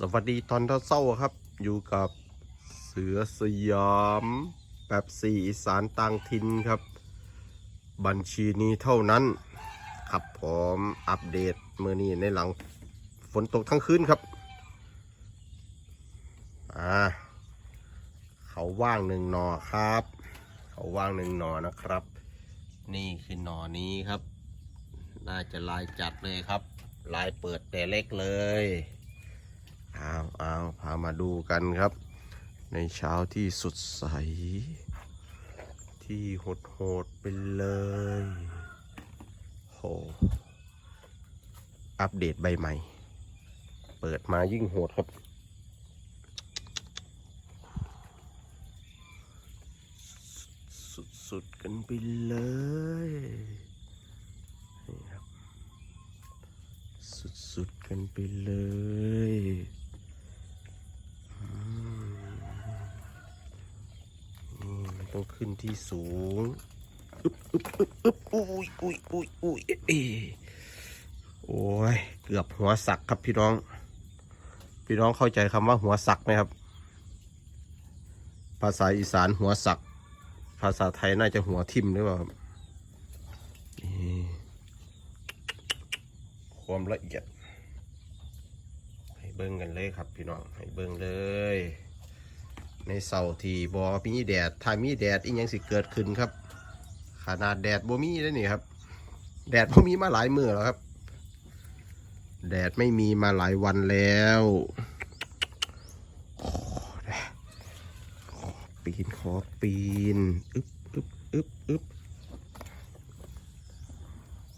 สวัสดีตอนเศร้าครับ อยู่กับเสือสยามแบบสี่อีสานต่างถินครับ บัญชีนี้เท่านั้นครับผมอัปเดตเมื่อนี้ในหลังฝนตกทั้งคืนครับอ่าเขาว่างหนึ่งหนอครับ เขาว่างหนึ่งหนอนะครับ นี่คือหนอนี้ครับ น่าจะลายจัดเลยครับ ลายเปิดแต่เล็กเลย เอาเอาพามาดูกันครับ ในเช้าที่สดใส ที่โหดโหดๆไปเลยโหอัปเดตใบใหม่ เปิดมายิ่งโหดครับสุดๆกันไปเลยนี่ครับ สุดๆกันไปเลยอืมนี่มัน ต้องขึ้นที่สูงอึ๊บอึ๊บอึ๊บอึ๊บอุ้ยอุ้ยอุ้ยอุ้ยเอโอ้ยเกือบหัวสักครับพี่น้อง พี่น้องเข้าใจคำว่าหัวสักไหมครับ ภาษาอีสานหัวสัก ภาษาไทยน่าจะหัวทิ่มหรือเปล่าความละเอียด ให้เบิ้งกันเลยครับพี่น้อง ให้เบิ้งเลย ในเสาที่บอมีแดดถ้ามีแดดอีกยังสิเกิดขึ้นครับ ขนาดแดดบ่มีแล้นี่ครับ แดดบ่มีมาหลายมื้อแล้วครับ แดดไม่มีมาหลายวันแล้วปีนขอปีนอึ๊บอึ๊บอึ๊บอึ๊บ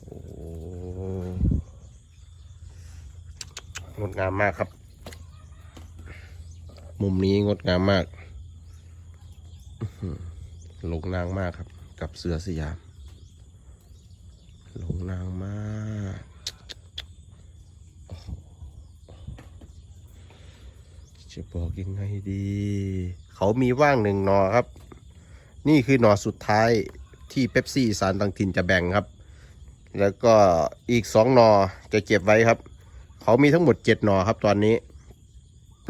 โอ้งดงามมากครับ มุมนี้งดงามมาก หลงนางมากครับ กับเสือสยาม หลงนางมากจะบอกยังไงดี เขามีว่างหนึ่งหนอครับ นี่คือหนอสุดท้ายที่เป๊ปซี่สารตังถิ่นจะแบ่งครับ แล้วก็อีกสองหนอจะเก็บไว้ครับ เขามีทั้งหมดเจ็ดหนอครับตอนนี้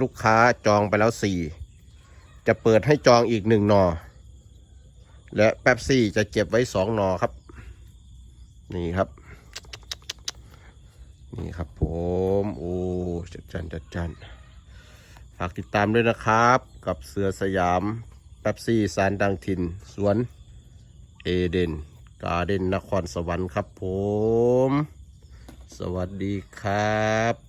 ลูกค้าจองไปแล้วสี่ จะเปิดให้จองอีกหนึ่งหนอ และแป๊บซี่จะเก็บไว้สองหนอครับ นี่ครับ นี่ครับผมโอ้จัดจันจัดจันฝากติดตามด้วยนะครับ กับเสือสยามแป๊บซี่สารดังถิ่นสวนเอเดนการ์เดนนครสวรรค์ครับผม สวัสดีครับ